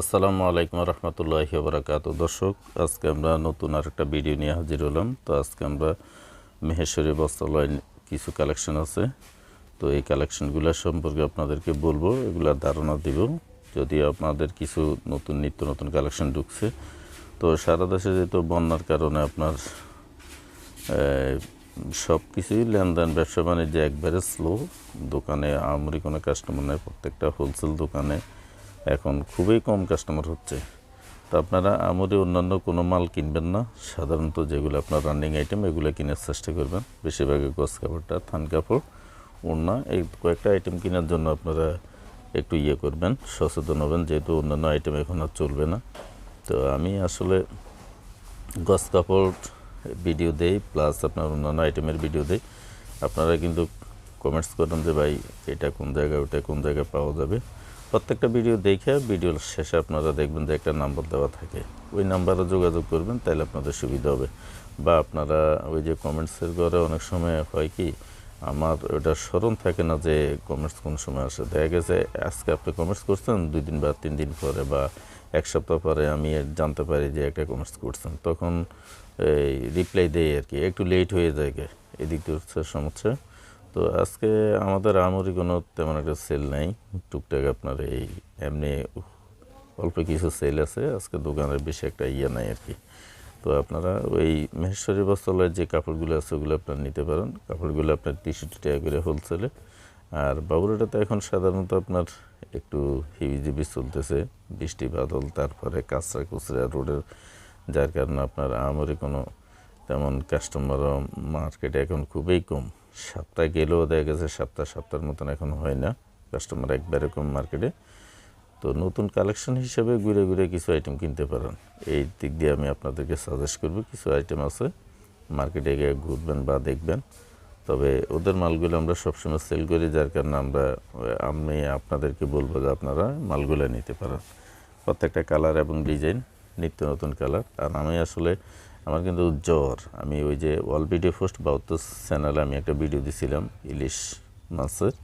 আসসালামু আলাইকুম রহমতুল্লাহি বারাকাত দর্শক, আজকে আমরা নতুন আর একটা ভিডিও নিয়ে হাজির হলাম। তো আজকে আমরা মেহেশ্বরী বস্ত্রালয় কিছু কালেকশন আছে। তো এই কালেকশনগুলো সম্পর্কে আপনাদেরকে বলব এগুলার ধারণা দিব। যদি আপনাদের কিছু নতুন, নিত্য নতুন কালেকশন ঢুকছে, তো সারা দেশে যেহেতু বন্যার কারণে আপনার সব কিছুই লেনদেন, ব্যবসা বাণিজ্য একবারে স্লো দোকানে আমরি কোনো কাস্টমার নেই, প্রত্যেকটা হোলসেল দোকানে এখন খুবই কম কাস্টমার হচ্ছে। তো আপনারা আমরি অন্যান্য কোনো মাল কিনবেন না। সাধারণত যেগুলো আপনার রানিং আইটেম এগুলো কেনার চেষ্টা করবেন। বেশিরভাগই গস কাপড়টা, থান কাপড়, ওড়না, এই কয়েকটা আইটেম কেনার জন্য আপনারা একটু ইয়ে করবেন, সচেতন হবেন, যেহেতু অন্যান্য আইটেম এখন আর চলবে না। তো আমি আসলে গস কাপড় ভিডিও দেই প্লাস আপনার অন্যান্য আইটেমের ভিডিও দেই। আপনারা কিন্তু কমেন্টস করেন যে, ভাই, এটা কোন জায়গায়, ওটা কোন জায়গায় পাওয়া যাবে? প্রত্যেকটা ভিডিও দেখে ভিডিওর শেষে আপনারা দেখবেন যে একটা নাম্বার দেওয়া থাকে। ওই নাম্বারে যোগাযোগ করবেন তাহলে আপনাদের সুবিধা হবে। বা আপনারা ওই যে কমেন্টসের ঘরে অনেক সময় হয় কি, আমার ওটা স্মরণ থাকে না যে কমেন্টস কোন সময় আসে। দেখা গেছে, আজকে আপনি কমেন্টস করছেন, দুই দিন বা তিন দিন পরে বা এক সপ্তাহ পরে আমি জানতে পারি যে একটা কমেন্টস করছেন। তখন এই রিপ্লাই দেয় আর কি। একটু লেট হয়ে যায়। এদিক দিয়ে হচ্ছে সমস্যা। তো আজকে আমাদের আমরি কোনো তেমন একটা সেল নাই। টুকটাক আপনার এই এমনি অল্প কিছু সেল আছে। আজকে দোকানের বেশি একটা ইয়ে নাই আর কি। তো আপনারা ওই মহেশ্বরী বস্ত্রালয়ের যে কাপড়গুলো আছে, ওগুলো আপনার নিতে পারেন। কাপড়গুলো আপনার তিরিশটি টাকা করে হোলসেলে আর বাবুরাটাতে এখন সাধারণত আপনার একটু হিবিজিবি চলতেছে। বৃষ্টি, বাদল, তারপরে কাঁচরা, কুচরা, রোডের যার কারণে আপনার আমরি কোনো তেমন কাস্টমার মার্কেটে এখন খুবই কম। সপ্তাহ গেলেও দেখা গেছে সপ্তাহ সপ্তাহের মতন এখন হয় না। কাস্টমার একবারে কম মার্কেটে তো নতুন কালেকশন হিসেবে ঘুরে ঘুরে কিছু আইটেম কিনতে পারেন। এই দিক দিয়ে আমি আপনাদেরকে সাজেস্ট করব, কিছু আইটেম আছে মার্কেটে গিয়ে ঘুরবেন বা দেখবেন। তবে ওদের মালগুলো আমরা সবসময় সেল করি, যার কারণে আমরা, আমি আপনাদেরকে বলব যে আপনারা মালগুলো নিতে পারেন। প্রত্যেকটা কালার এবং ডিজাইন নিত্য নতুন কালার আর আমি আসলে আমার কিন্তু জ্বর। আমি ওই যে ওয়াল ভিডিও পোস্ট বাউত্ত চ্যানেলে আমি একটা ভিডিও দিছিলাম ইলিশ মাছের।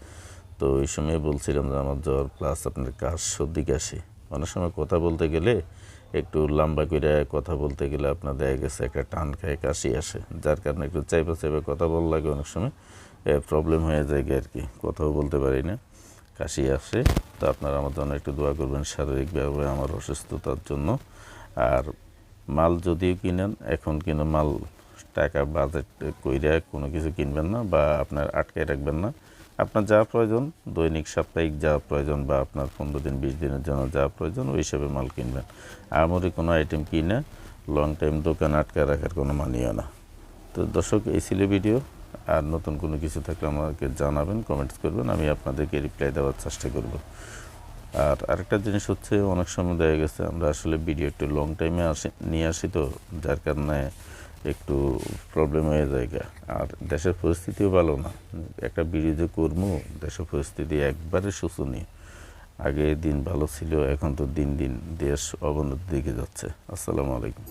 তো ওই সময় বলছিলাম যে আমার জ্বর প্লাস আপনার কাশ সর্দি কাশি। অনেক সময় কথা বলতে গেলে একটু লম্বা করে কথা বলতে গেলে আপনার দেখা গেছে একটা টান খায় কাশি আসে। যার কারণে একটু চাইপে চাইপে কথা বল লাগে অনেক সময়। প্রবলেম হয়ে যায় আর কি কথাও বলতে পারি না। কাশি আসে, তো আপনারা আমার জন্য একটু দোয়া করবেন শারীরিকভাবে আমার অসুস্থতার জন্য। আর মাল যদিও কিনেন, এখন কিন্তু মাল টাকা বাজেট কইরা কোনো কিছু কিনবেন না বা আপনার আটকায় রাখবেন না। আপনার যা প্রয়োজন, দৈনিক, সাপ্তাহিক যা প্রয়োজন বা আপনার পনেরো দিন, বিশ দিনের জন্য যা প্রয়োজন, ওই হিসাবে মাল কিনবেন। আমরি কোনো আইটেম কিনে লং টাইম দোকান আটকায় রাখার কোনো মানিও না। তো দর্শক, এই ছিল ভিডিও আর নতুন কোনো কিছু থাকলে আমাকে জানাবেন কমেন্টস করবেন, আমি আপনাদেরকে রিপ্লাই দেওয়ার চেষ্টা করব। আর আরেকটা জিনিস হচ্ছে, অনেক সময় দেখা গেছে আমরা আসলে ভিডিও একটু লং টাইমে আসি, নিয়ে আসি তো, যার কারণে একটু প্রবলেম হয়ে যায়। আর দেশের পরিস্থিতিও ভালো না। একটা ভিডিও যে দেশের পরিস্থিতি একবারে শোচনীয়। আগে দিন ভালো ছিল, এখন তো দিন দিন দেশ অবনতির দিকে যাচ্ছে। আসসালামু আলাইকুম।